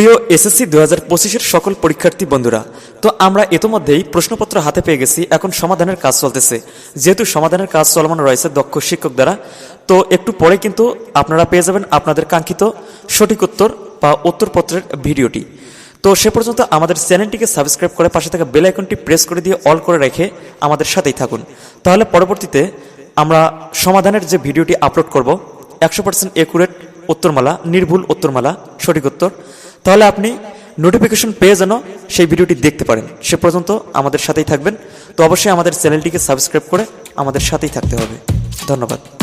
প্রিয় এসএসসি দু হাজার পঁচিশের সকল পরীক্ষার্থী বন্ধুরা, তো আমরা ইতোমধ্যেই প্রশ্নপত্র হাতে পেয়ে গেছি, এখন সমাধানের কাজ চলতেছে। যেহেতু সমাধানের কাজ চলমান রয়েছে দক্ষ শিক্ষক দ্বারা, তো একটু পরে কিন্তু আপনারা পেয়ে যাবেন আপনাদের কাঙ্ক্ষিত সঠিক উত্তর বা উত্তরপত্রের ভিডিওটি। তো সে পর্যন্ত আমাদের চ্যানেলটিকে সাবস্ক্রাইব করে পাশে থাকা বেল আইকনটি প্রেস করে দিয়ে অল করে রেখে আমাদের সাথেই থাকুন। তাহলে পরবর্তীতে আমরা সমাধানের যে ভিডিওটি আপলোড করব, একশো পার্সেন্ট একুরেট উত্তরমালা, নির্ভুল উত্তরমালা, সঠিক উত্তর। তাহলে আপনি নোটিফিকেশন পেয়ে যেন সেই ভিডিওটি দেখতে পারেন। সে পর্যন্ত আমাদের সাথেই থাকবেন। তো অবশ্যই আমাদের চ্যানেলটিকে সাবস্ক্রাইব করে আমাদের সাথেই থাকতে হবে। ধন্যবাদ।